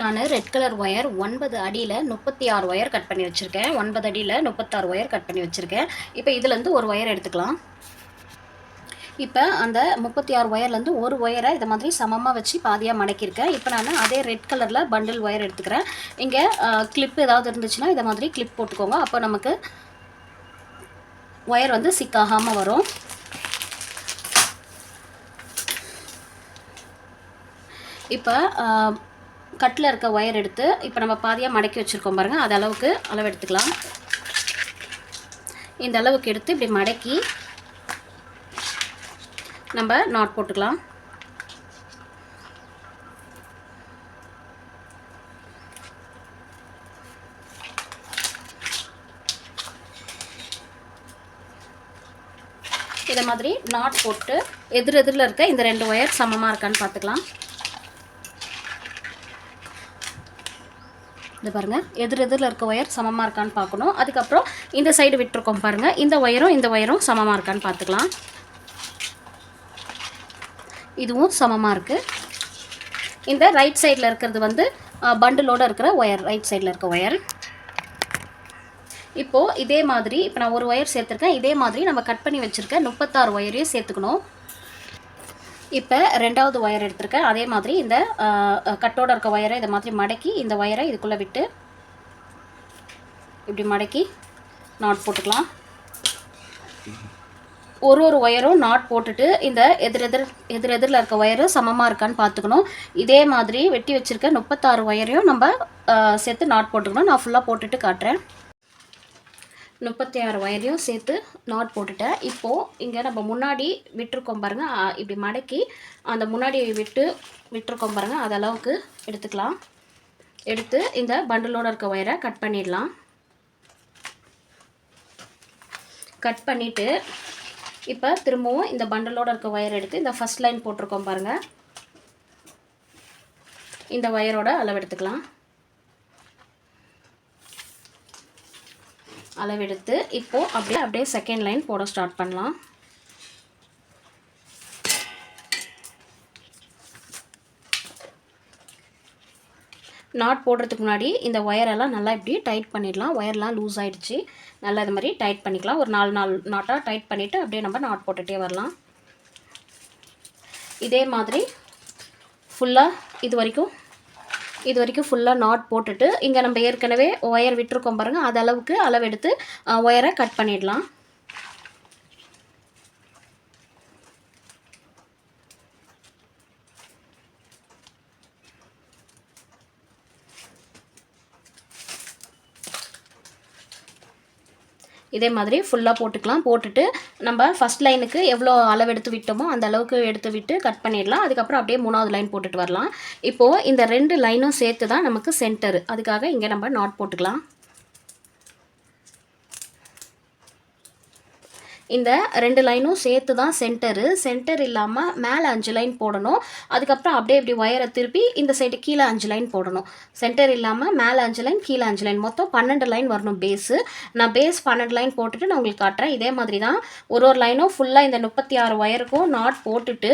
நான் red colour wire ஒன்பது அடியில் முப்பத்தி ஆறு ஒயர் கட் பண்ணி வச்சுருக்கேன். ஒன்பது அடியில் முப்பத்தாறு ஒயர் கட் பண்ணி வச்சுருக்கேன். இப்போ இதுலேருந்து ஒரு ஒயர் எடுத்துக்கலாம். இப்போ அந்த முப்பத்தி ஆறு ஒயர்லேருந்து ஒரு ஒயரை இதை மாதிரி சமமாக வச்சு பாதியாக மடக்கியிருக்கேன். இப்போ நான் அதே ரெட் கலரில் பண்டில் ஒயர் எடுத்துக்கிறேன். இங்கே கிளிப் ஏதாவது இருந்துச்சுன்னா இதை மாதிரி கிளிப் போட்டுக்கோங்க. அப்போ நமக்கு ஒயர் வந்து சிக்காகாமல் வரும். இப்போ கட்டில் இருக்க ஒயர் எடுத்து இப்போ நம்ம பாதியாக மடக்கி வச்சுருக்கோம் பாருங்கள் அது அளவுக்கு அளவு எடுத்துக்கலாம். இந்த அளவுக்கு எடுத்து இப்படி மடக்கி நம்ம நாட் போட்டுக்கலாம். இதை மாதிரி நாட் போட்டு எதிர் எதிரில் இருக்க இந்த ரெண்டு ஒயர் சமமாக இருக்கான்னு பார்த்துக்கலாம். இது பாருங்கள் எதிர் எதிரில் இருக்க ஒயர் சமமாக இருக்கான்னு பார்க்கணும். அதுக்கப்புறம் இந்த சைடு விட்டுருக்கோம் பாருங்கள் இந்த ஒயரும் இந்த ஒயரும் சமமாக இருக்கான்னு பார்த்துக்கலாம். இதுவும் சமமாக இருக்குது இந்த ரைட் சைடில் இருக்கிறது வந்து பண்டிலோடு இருக்கிற ஒயர் ரைட் சைடில் இருக்க ஒயர் இப்போது இதே மாதிரி இப்போ நான் ஒரு ஒயர் சேர்த்துருக்கேன். இதே மாதிரி நம்ம கட் பண்ணி வச்சுருக்க முப்பத்தாறு ஒயரையும் சேர்த்துக்கணும். இப்போ ரெண்டாவது ஒயர் எடுத்திருக்கேன் அதே மாதிரி இந்த கட்டோட இருக்க ஒயரை இதை மாதிரி மடக்கி இந்த ஒயரை இதுக்குள்ளே விட்டு இப்படி மடக்கி நாட் போட்டுக்கலாம். ஒரு ஒரு ஒயரும் நாட் போட்டுட்டு இந்த எதிர் எதிர் எதிர் எதிரில் இருக்க ஒயரு சமமாக இருக்கான்னு பார்த்துக்கணும். இதே மாதிரி வெட்டி வச்சுருக்க முப்பத்தாறு ஒயரையும் நம்ம சேர்த்து நாட் போட்டுக்கணும். நான் ஃபுல்லாக போட்டுட்டு காட்டுறேன். முப்பத்தி ஆறு ஒயரையும் சேர்த்து நாட் போட்டுட்டேன். இப்போது இங்கே நம்ம முன்னாடி விட்டுருக்கோம் பாருங்கள் இப்படி மடக்கி அந்த முன்னாடி விட்டு விட்டுருக்கோம் பாருங்கள் அதளவுக்கு எடுத்துக்கலாம். எடுத்து இந்த பண்டிலோடு இருக்க ஒயரை கட் பண்ணிடலாம். கட் பண்ணிவிட்டு இப்போ திரும்பவும் இந்த பண்டலோடு இருக்க ஒயர் எடுத்து இந்த ஃபஸ்ட் லைன் போட்டிருக்கோம் பாருங்கள் இந்த ஒயரோட அளவு எடுத்துக்கலாம். அளவெடுத்து இப்போது அப்படியே அப்படியே செகண்ட் லைன் போட ஸ்டார்ட் பண்ணலாம். நாட் போடுறதுக்கு முன்னாடி இந்த ஒயரெல்லாம் நல்லா இப்படி டைட் பண்ணிடலாம். ஒயர்லாம் லூஸ் ஆகிடுச்சு நல்லா இது மாதிரி டைட் பண்ணிக்கலாம். ஒரு நாலு நாலு நாட்டாக டைட் பண்ணிவிட்டு அப்படியே நம்ம நாட் போட்டுகிட்டே வரலாம். இதே மாதிரி ஃபுல்லாக இது வரைக்கும் இது வரைக்கும் ஃபுல்லாக நாட் போட்டுட்டு இங்கே நம்ம ஏற்கனவே ஒயர் விட்டுருக்கோம் பாருங்கள் அதளவுக்கு அளவுக்கு அளவெடுத்து ஒயரை கட் பண்ணிடலாம். இதே மாதிரி ஃபுல்லாக போட்டுக்கலாம். போட்டுட்டு நம்ம ஃபஸ்ட் லைனுக்கு எவ்வளோ அளவு எடுத்து விட்டோமோ அந்த அளவுக்கு எடுத்து விட்டு கட் பண்ணிடலாம். அதுக்கப்புறம் அப்படியே மூணாவது லைன் போட்டுட்டு வரலாம். இப்போது இந்த ரெண்டு லைனும் சேர்த்து தான் நமக்கு சென்டர் அதுக்காக இங்கே நம்ம நாட் போட்டுக்கலாம். இந்த ரெண்டு லைனும் சேர்த்து தான் சென்டரு சென்டர் இல்லாமல் மேலே அஞ்சு லைன் போடணும். அதுக்கப்புறம் அப்படியே இப்படி ஒயரை திருப்பி இந்த சைடு கீழே அஞ்சு லைன் போடணும். சென்டர் இல்லாமல் மேலே அஞ்சு லைன் கீழே அஞ்சு லைன் மொத்தம் பன்னெண்டு லைன் வரணும் பேஸு நான் பேஸ் பன்னெண்டு லைன் போட்டுட்டு நான் உங்களுக்கு காட்டுறேன். இதே மாதிரி தான் ஒரு ஒரு லைனும் ஃபுல்லாக இந்த முப்பத்தி ஆறு ஒயருக்கும் நாட் போட்டுட்டு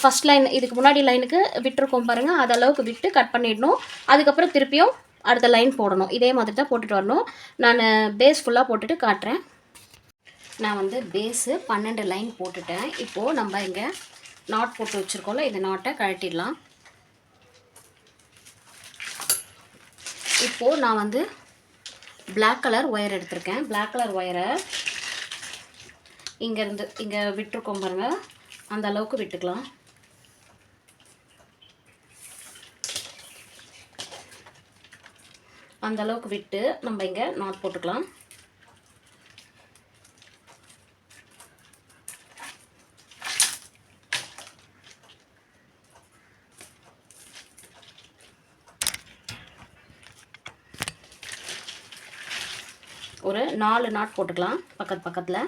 ஃபஸ்ட் லைன் இதுக்கு முன்னாடி லைனுக்கு விட்டுருக்கோம் பாருங்கள் அதளவுக்கு விட்டு கட் பண்ணிடணும். அதுக்கப்புறம் திருப்பியும் அடுத்த லைன் போடணும். இதே மாதிரி தான் போட்டுட்டு வரணும். நான் பேஸ் ஃபுல்லாக போட்டுட்டு காட்டுறேன். நான் வந்து பேஸு பன்னெண்டு லைன் போட்டுட்டேன். இப்போது நம்ம இங்கே நாட் போட்டு வச்சுருக்கோம்ல இந்த நாட்டை கழட்டிடலாம். இப்போது நான் வந்து பிளாக் கலர் ஒயர் எடுத்திருக்கேன். பிளாக் கலர் ஒயரை இங்கேருந்து இங்கே விட்டுருக்கோம் பாருங்கள் அந்த அளவுக்கு விட்டுக்கலாம். அந்த அளவுக்கு விட்டு நம்ம இங்கே நாட் போட்டுக்கலாம் ஒரு நாலு நாட் போட்டுக்கலாம் பக்கத்து பக்கத்தில்.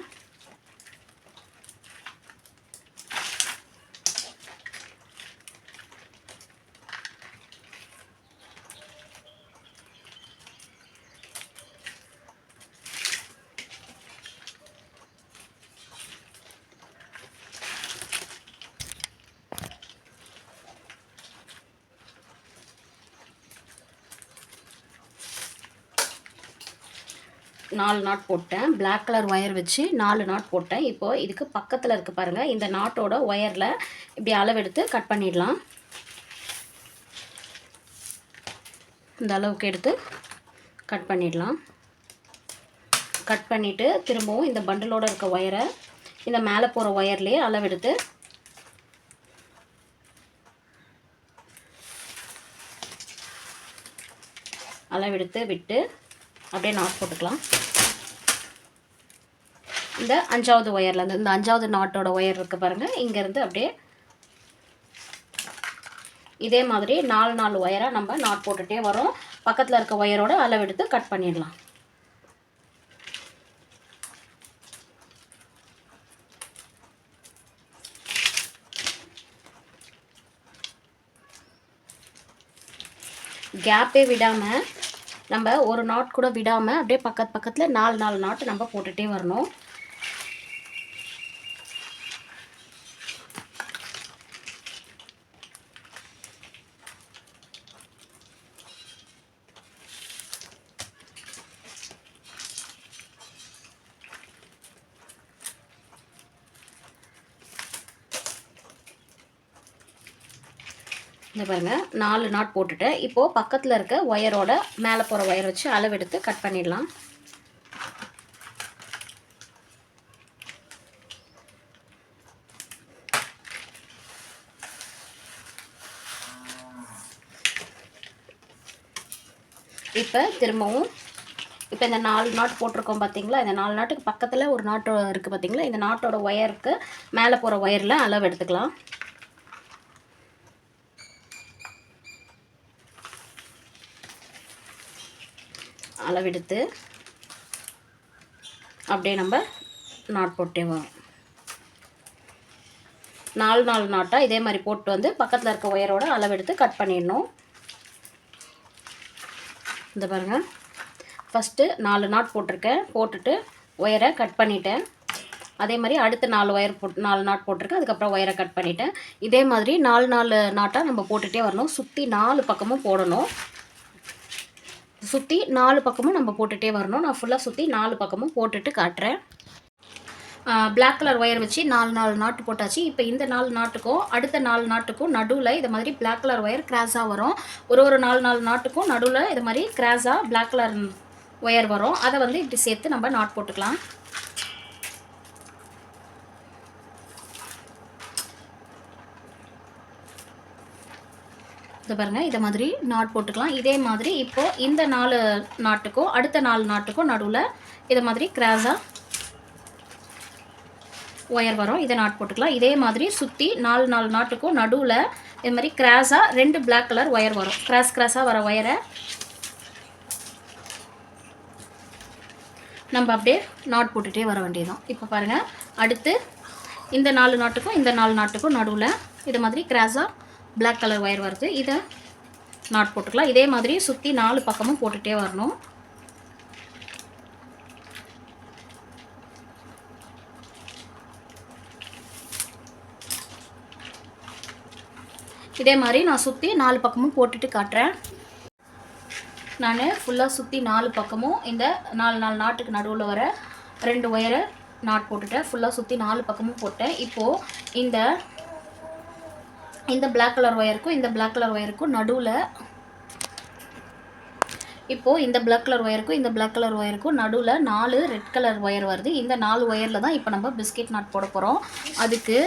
நாலு நாட் போட்டேன். பிளாக் கலர் ஒயர் வச்சு நாலு நாட் போட்டேன். இப்போது இதுக்கு பக்கத்தில் இருக்குது பாருங்கள் இந்த நாட்டோட ஒயரில் இப்படி அளவெடுத்து கட் பண்ணிடலாம். இந்த அளவுக்கு எடுத்து கட் பண்ணிடலாம். கட் பண்ணிவிட்டு திரும்பவும் இந்த பண்டலோடு இருக்க ஒயரை இந்த மேலே போகிற ஒயர்லேயே அளவெடுத்து அளவெடுத்து விட்டு அப்படியே நாட் போட்டுக்கலாம். இந்த அஞ்சாவது ஒயர்லேருந்து இந்த அஞ்சாவது நாட்டோட ஒயர் இருக்குது பாருங்கள் இங்கேருந்து அப்படியே இதே மாதிரி நாலு நாலு ஒயராக நம்ம நாட் போட்டுகிட்டே வரோம். பக்கத்தில் இருக்க ஒயரோட அளவெடுத்து கட் பண்ணிடலாம். கேப்பே விடாமல் நம்ம ஒரு நாட் கூட விடாமல் அப்படியே பக்கத்து பக்கத்தில் நாலு நாலு நாட்டு நம்ம போட்டுகிட்டே வரணும். இந்த பாருங்கள் நாலு நாட் போட்டுட்டேன் இப்போது பக்கத்தில் இருக்க ஒயரோட மேலே போகிற ஒயர் வச்சு அளவெடுத்து கட் பண்ணிடலாம். இப்போ திரும்பவும் இப்போ இந்த நாலு நாட் போட்டிருக்கோம் பார்த்தீங்களா இந்த நாலு நாட்டுக்கு பக்கத்தில் ஒரு நாட்டு இருக்குது பார்த்தீங்களா இந்த நாட்டோட ஒயருக்கு மேலே போகிற ஒயரில் அளவு எடுத்துக்கலாம். அளவெடுத்து அப்படியே நம்ம நாட் போட்டே வரோம். நாலு நாலு நாட்டாக இதே மாதிரி போட்டு வந்து பக்கத்தில் இருக்க ஒயரோட அளவெடுத்து கட் பண்ணிடணும். இந்த பாருங்கள் ஃபஸ்ட்டு நாலு நாட் போட்டிருக்கேன். போட்டுட்டு ஒயரை கட் பண்ணிட்டேன். அதே மாதிரி அடுத்த நாலு ஒயர் போட்டு நாலு நாட் போட்டிருக்கேன். அதுக்கப்புறம் ஒயரை கட் பண்ணிட்டேன். இதே மாதிரி நாலு நாலு நாட்டாக நம்ம போட்டுகிட்டே வரணும். சுற்றி நாலு பக்கமும் போடணும். சுற்றி நாலு பக்கமும் நம்ம போட்டுகிட்டே வரணும். நான் ஃபுல்லாக சுற்றி நாலு பக்கமும் போட்டுட்டு காட்டுறேன். பிளாக் கலர் ஒயர் வச்சு நாலு நாலு நாட்டு போட்டாச்சு. இப்போ இந்த நாலு நாட்டுக்கும் அடுத்த நாலு நாட்டுக்கும் நடுவில் இது மாதிரி பிளாக் கலர் ஒயர் கிராஸாக வரும். ஒரு ஒரு நாலு நாலு நாட்டுக்கும் நடுவில் இது மாதிரி கிராஸாக பிளாக் கலர் ஒயர் வரும். அதை வந்து இப்படி சேர்த்து நம்ம நாட் போட்டுக்கலாம். இருக்குது பாருங்கள் இதை மாதிரி நாட் போட்டுக்கலாம். இதே மாதிரி இப்போது இந்த நாலு நாட்டுக்கும் அடுத்த நாலு நாட்டுக்கும் நடுவில் இதை மாதிரி கிராஸாக ஒயர் வரும். இதை நாட் போட்டுக்கலாம். இதே மாதிரி சுற்றி நாலு நாலு நாட்டுக்கும் நடுவில் இது மாதிரி கிராஸாக ரெண்டு பிளாக் கலர் ஒயர் வரும். கிராஸ் கிராஸாக வர ஒயரை நம்ம அப்படியே நாட் போட்டுகிட்டே வர வேண்டியதுதான். இப்போ பாருங்கள் அடுத்து இந்த நாலு நாட்டுக்கும் இந்த நாலு நாட்டுக்கும் நடுவில் இது மாதிரி கிராஸாக பிளாக் கலர் ஒயர் வருது. இதை நாட் போட்டுக்கலாம். இதே மாதிரி சுற்றி நாலு பக்கமும் போட்டுகிட்டே வரணும். இதே மாதிரி நான் சுற்றி நாலு பக்கமும் போட்டுட்டு காட்டுறேன். நான் ஃபுல்லாக சுற்றி நாலு பக்கமும் இந்த நாலு நாலு நாட்டுக்கு நடுவில் வர ரெண்டு ஒயரை நாட் போட்டுட்டேன். ஃபுல்லாக சுற்றி நாலு பக்கமும் போட்டேன். இப்போது இந்த இந்த பிளாக் கலர் ஒயருக்கும் இந்த பிளாக் கலர் ஒயருக்கும் நடுவில் இப்போது இந்த பிளாக் கலர் ஒயருக்கும் இந்த பிளாக் கலர் ஒயருக்கும் நடுவில் நாலு ரெட் கலர் ஒயர் வருது. இந்த நாலு ஒயரில் தான் இப்போ நம்ம பிஸ்கெட் நாட் போட போகிறோம் அதுக்கு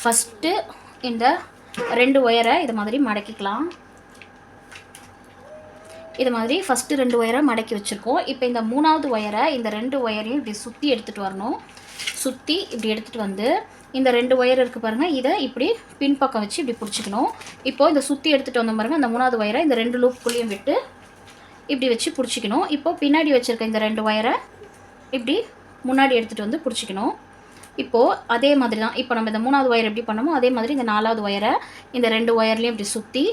ஃபஸ்ட்டு இந்த ரெண்டு ஒயரை இது மாதிரி மடக்கிக்கலாம். இது மாதிரி ஃபஸ்ட்டு ரெண்டு ஒயரை மடக்கி வச்சுருக்கோம். இப்போ இந்த மூணாவது ஒயரை இந்த ரெண்டு ஒயரையும் இப்படி சுற்றி எடுத்துகிட்டு வரணும். சுற்றி இப்படி எடுத்துகிட்டு வந்து இந்த ரெண்டு ஒயர் இருக்குது பாருங்கள் இதை இப்படி பின்பக்கம் வச்சு இப்படி பிடிச்சிக்கணும். இப்போது இந்த சுற்றி எடுத்துகிட்டு வந்த பாருங்கள் இந்த மூணாவது ஒயரை இந்த ரெண்டு லூப்புக்குள்ளேயும் விட்டு இப்படி வச்சு பிடிச்சிக்கணும். இப்போது பின்னாடி வச்சுருக்க இந்த ரெண்டு ஒயரை இப்படி முன்னாடி எடுத்துகிட்டு வந்து பிடிச்சிக்கணும். இப்போது அதே மாதிரி தான் இப்போ நம்ம இந்த மூணாவது ஒயர் எப்படி பண்ணமோ அதே மாதிரி இந்த நாலாவது ஒயரை இந்த ரெண்டு ஒயர்லேயும் இப்படி சுற்றி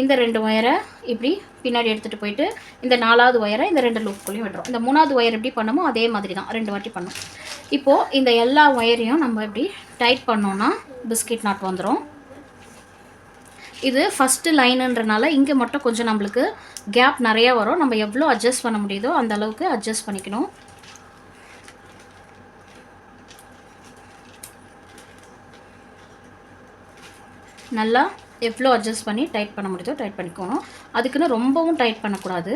இந்த ரெண்டு ஒயரை இப்படி பின்னாடி எடுத்துகிட்டு போயிட்டு இந்த நாலாவது ஒயரை இந்த ரெண்டு லூப்புக்குள்ளேயும் விடுறோம் இந்த மூணாவது ஒயர் எப்படி பண்ணமோ அதே மாதிரி தான் ரெண்டு வாட்டி பண்ணோம். இப்போது இந்த எல்லா ஒயரையும் நம்ம இப்படி டைட் பண்ணோன்னா பிஸ்கெட் நாட் வந்துடும் இது ஃபஸ்ட்டு லைனுன்றனால இங்கே மட்டும் கொஞ்சம் நம்மளுக்கு கேப் நிறையா வரும். நம்ம எவ்வளோ அட்ஜஸ்ட் பண்ண முடியுதோ அந்த அளவுக்கு அட்ஜஸ்ட் பண்ணிக்கணும். நல்லா எவ்வளோ அட்ஜஸ்ட் பண்ணி டைட் பண்ண முடியுதோ டைட் பண்ணிக்கணும். அதுக்குன்னு ரொம்பவும் டைட் பண்ணக்கூடாது.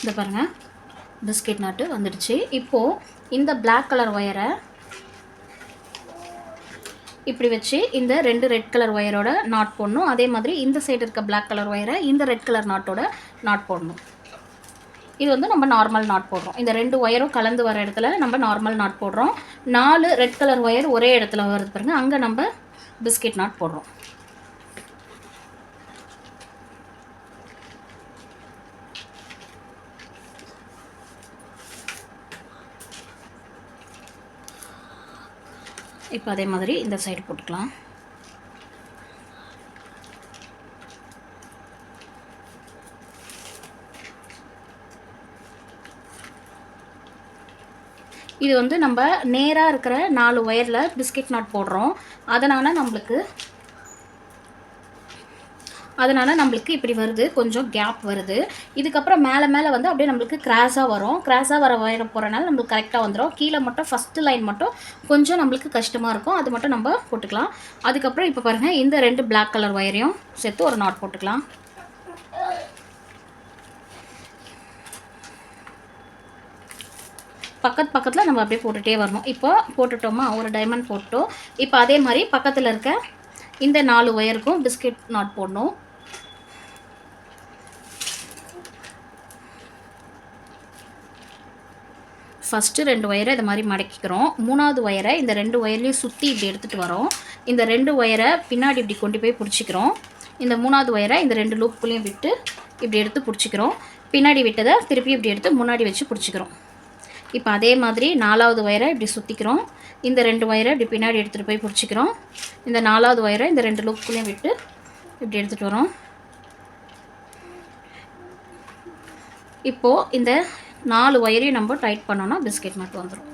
இந்த பாருங்கள் பிஸ்கெட் நாட்டு வந்துடுச்சு. இப்போது இந்த பிளாக் கலர் ஒயரை இப்படி வச்சு இந்த ரெண்டு ரெட் கலர் ஒயரோட நாட் போடணும். அதே மாதிரி இந்த சைடு இருக்க பிளாக் கலர் ஒயரை இந்த ரெட் கலர் நாட்டோட நாட் போடணும். இது வந்து நம்ம நார்மல் நாட் போடுறோம். இந்த ரெண்டு ஒயரும் கலந்து வர இடத்துல நம்ம நார்மல் நாட் போடுறோம். நாலு ரெட் கலர் ஒயர் ஒரே இடத்துல வருது பாருங்கள் அங்கே நம்ம பிஸ்கெட் நாட் போடுறோம். இப்போ அதே மாதிரி இந்த சைடு போட்டுக்கலாம். இது வந்து நம்ம நேராக இருக்கிற நாலு ஒயரில் பிஸ்கெட் நாட் போடுறோம். அதனால் நம்மளுக்கு அதனால் நம்மளுக்கு இப்படி வருது கொஞ்சம் கேப் வருது. இதுக்கப்புறம் மேலே மேலே வந்து அப்படியே நம்மளுக்கு கிராஸாக வரும். கிராஸாக வர வர போகிறனால நம்மளுக்கு கரெக்டாக வந்துடும் கீழே மட்டும் ஃபஸ்ட்டு லைன் மட்டும் கொஞ்சம் நம்மளுக்கு கஷ்டமாக இருக்கும். அது மட்டும் நம்ம போட்டுக்கலாம். அதுக்கப்புறம் இப்போ பாருங்கள் இந்த ரெண்டு பிளாக் கலர் ஒயரையும் சேர்த்து ஒரு நாட் போட்டுக்கலாம். பக்கத்து பக்கத்தில் நம்ம அப்படியே போட்டுகிட்டே வரணும். இப்போ போட்டுட்டோமா? ஒரு டைமண்ட் போட்டோம் இப்போ அதே மாதிரி பக்கத்தில் இருக்க இந்த நாலு ஒயருக்கும் பிஸ்கெட் நாட் போடணும். ஃபஸ்ட்டு ரெண்டு ஒயரை இது மாதிரி மடக்கிக்கிறோம். மூணாவது ஒயரை இந்த ரெண்டு ஒயர்லேயும் சுற்றி இப்படி எடுத்துகிட்டு வரோம். இந்த ரெண்டு ஒயரை பின்னாடி இப்படி கொண்டு போய் பிடிச்சிக்கிறோம். இந்த மூணாவது ஒயரை இந்த ரெண்டு லூப்புலையும் விட்டு இப்படி எடுத்து பிடிச்சிக்கிறோம். பின்னாடி விட்டதை திருப்பி இப்படி எடுத்து முன்னாடி வச்சு பிடிச்சிக்கிறோம். இப்போ அதே மாதிரி நாலாவது ஒயரை இப்படி சுற்றிக்கிறோம் இந்த ரெண்டு ஒயரை இப்படி பின்னாடி எடுத்துகிட்டு போய் பிடிச்சிக்கிறோம். இந்த நாலாவது ஒயரை இந்த ரெண்டு லூப்புக்குள்ளேயும் விட்டு இப்படி எடுத்துகிட்டு வரோம். இப்போது இந்த நாலு ஒயரையும் நம்ம டைட் பண்ணோன்னா பிஸ்கெட் மட்டும் வந்துடும்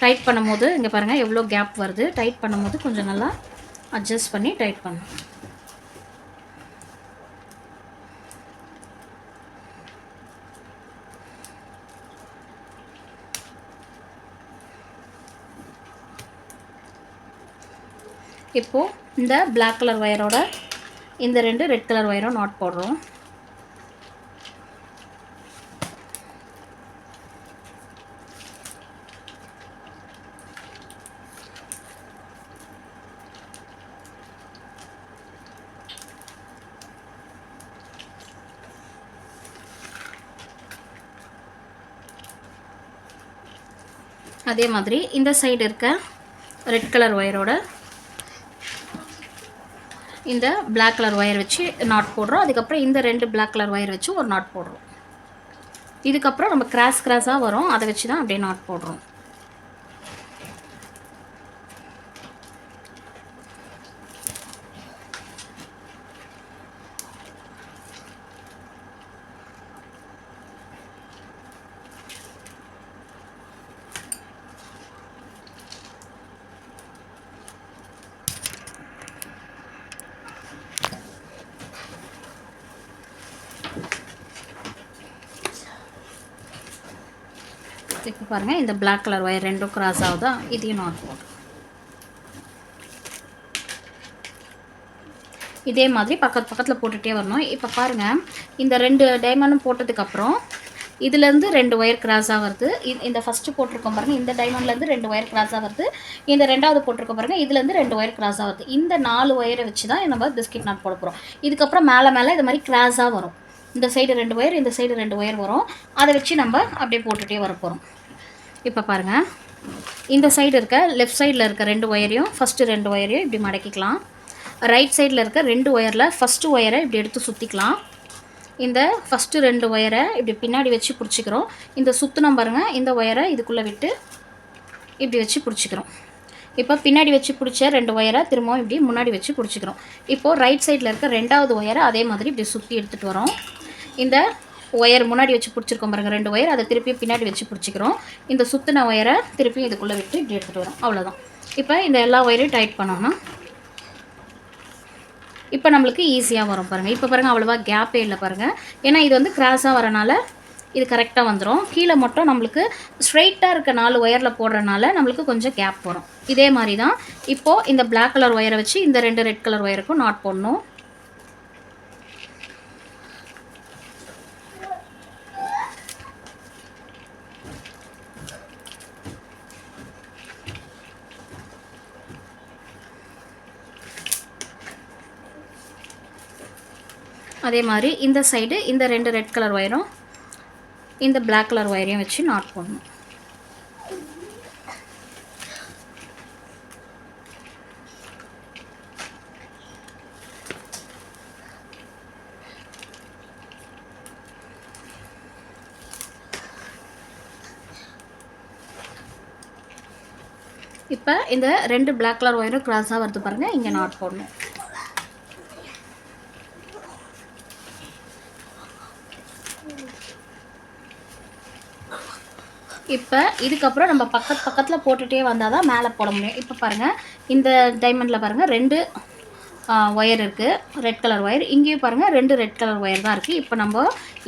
டைட் பண்ணும்போது இங்கே பாருங்கள் எவ்வளோ கேப் வருது. டைட் பண்ணும்போது கொஞ்சம் நல்லா அட்ஜஸ்ட் பண்ணி டைட் பண்ணும் இப்போது இந்த பிளாக் கலர் ஒயரோட இந்த ரெண்டு ரெட் கலர் ஒயரும் நாட் போடுறோம். அதே மாதிரி இந்த சைடு இருக்க ரெட் கலர் ஒயரோட இந்த பிளாக் கலர் ஒயர் வச்சு நாட் போடுறோம். அதுக்கப்புறம் இந்த ரெண்டு பிளாக் கலர் ஒயர் வச்சு ஒரு நாட் போடுறோம். இதுக்கப்புறம் நம்ம கிராஸ் கிராஸாக வரும். அதை வச்சு தான் அப்படியே நாட் போடுறோம். இப்போ பாருங்கள் இந்த பிளாக் கலர் ஒயர் ரெண்டும் கிராஸ் ஆகுதா? இதையும் நாட் போடுறோம் இதே மாதிரி பக்கத்து பக்கத்தில் போட்டுகிட்டே வரணும். இப்போ பாருங்கள் இந்த ரெண்டு டைமண்டும் போட்டதுக்கப்புறம் இதுலேருந்து ரெண்டு ஒயர் கிராஸ் வருது இந்த ஃபஸ்ட்டு போட்டிருக்கோம் பாருங்கள் இந்த டைமண்ட்லேருந்து ரெண்டு ஒயர் கிராஸாக வருது இந்த ரெண்டாவது போட்டிருக்கோம் பாருங்கள் இதுலேருந்து ரெண்டு ஒயர் கிராஸ் வருது இந்த நாலு ஒயரை வச்சு தான் நம்ம பிஸ்கெட் நாட் போட போகிறோம் இதுக்கப்புறம் மேலே மேலே இது மாதிரி கிராஸாக வரும். இந்த சைடு ரெண்டு ஒயர் இந்த சைடு ரெண்டு ஒயர் வரும். அதை வச்சு நம்ம அப்படியே போட்டுகிட்டே வர போகிறோம் இப்போ பாருங்கள் இந்த சைடு இருக்க லெஃப்ட் சைடில் இருக்க ரெண்டு ஒயரையும் ஃபஸ்ட்டு ரெண்டு ஒயரையும் இப்படி மடக்கிக்கலாம். ரைட் சைடில் இருக்க ரெண்டு ஒயரில் ஃபஸ்ட்டு ஒயரை இப்படி எடுத்து சுற்றிக்கலாம் இந்த ஃபஸ்ட்டு ரெண்டு ஒயரை இப்படி பின்னாடி வச்சு பிடிச்சிக்கிறோம். இந்த சுற்றுனோம் பாருங்கள் இந்த ஒயரை இதுக்குள்ளே விட்டு இப்படி வச்சு பிடிச்சிக்கிறோம். இப்போ பின்னாடி வச்சு பிடிச்ச ரெண்டு ஒயரை திரும்பவும் இப்படி முன்னாடி வச்சு பிடிச்சிக்கிறோம். இப்போது ரைட் சைடில் இருக்க ரெண்டாவது ஒயரை அதே மாதிரி இப்படி சுற்றி எடுத்துகிட்டு வரோம். இந்த ஒயர் முன்னாடி வச்சு பிடிச்சிருக்கோம் பாருங்கள் ரெண்டு ஒயர். அதை திருப்பி பின்னாடி வச்சு பிடிச்சிக்கிறோம். இந்த சுற்றின ஒயரை திருப்பி இதுக்குள்ளே விட்டு இப்படி எடுத்துகிட்டு வரோம். அவ்வளோதான் இப்போ இந்த எல்லா ஒயரையும் டைட் பண்ணோம்னா இப்போ நம்மளுக்கு ஈஸியாக வரும் பாருங்கள் இப்போ பாருங்கள் அவ்வளோவா கேப்பே இல்லை பாருங்கள் ஏன்னா இது வந்து கிராஸாக வரனால இது கரெக்டாக வந்துடும் கீழே மட்டும் நம்மளுக்கு ஸ்ட்ரைட்டாக இருக்க நாலு ஒயரில் போடுறனால நம்மளுக்கு கொஞ்சம் கேப் வரும். இதே மாதிரி தான் இப்போது இந்த பிளாக் கலர் ஒயரை வச்சு இந்த ரெண்டு ரெட் கலர் ஒயருக்கும் நாட் போடணும். அதே மாதிரி இந்த சைடு இந்த ரெண்டு ரெட் கலர் ஒயரும் இந்த பிளாக் கலர் ஒயரையும் வச்சு நாட் போடணும். இப்போ இந்த ரெண்டு பிளாக் கலர் ஒயரும் கிராஸாக வருது பாருங்கள் இங்கே நாட் போடணும். இப்போ இதுக்கப்புறம் நம்ம பக்கத்து பக்கத்தில் போட்டுகிட்டே வந்தால் தான் மேலே போட முடியும். இப்போ பாருங்கள் இந்த டைமண்டில் பாருங்கள் ரெண்டு ஒயர் இருக்குது ரெட் கலர் ஒயர் இங்கேயும் பாருங்கள் ரெண்டு ரெட் கலர் ஒயர் தான் இருக்குது இப்போ நம்ம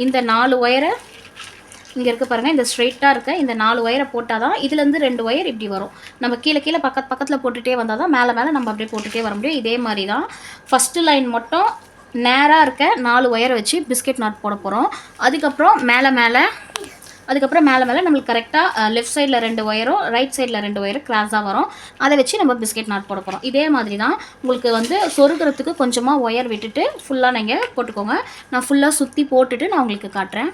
இந்த நாலு ஒயரை இங்கே இருக்க பாருங்கள் இந்த ஸ்ட்ரெயிட்டாக இருக்க இந்த நாலு ஒயரை போட்டால் தான் இதுலேருந்து ரெண்டு ஒயர் இப்படி வரும். நம்ம கீழே கீழே பக்கத்து பக்கத்தில் போட்டுகிட்டே வந்தால் தான் மேலே மேலே நம்ம அப்படியே போட்டுகிட்டே வர முடியும். இதே மாதிரி தான் ஃபஸ்ட்டு லைன் மட்டும் நேராக இருக்க நாலு ஒயரை வச்சு பிஸ்கெட் நாட் போட போகிறோம் அதுக்கப்புறம் மேலே மேலே அதுக்கப்புறம் மேலே மேலே நம்மளுக்கு கரெக்டாக லெஃப்ட் சைடில் ரெண்டு ஒயரும் ரைட் சைடில் ரெண்டு ஒயரும் கிராஸாக வரும். அதை வச்சு நம்ம பிஸ்கெட் நாட் போட போகிறோம் இதே மாதிரி தான் உங்களுக்கு வந்து சொருகிறதுக்கு கொஞ்சமாக ஒயர் விட்டுட்டு ஃபுல்லாக நீங்கள் போட்டுக்கோங்க. நான் ஃபுல்லாக சுற்றி போட்டுட்டு நான் உங்களுக்கு காட்டுறேன்.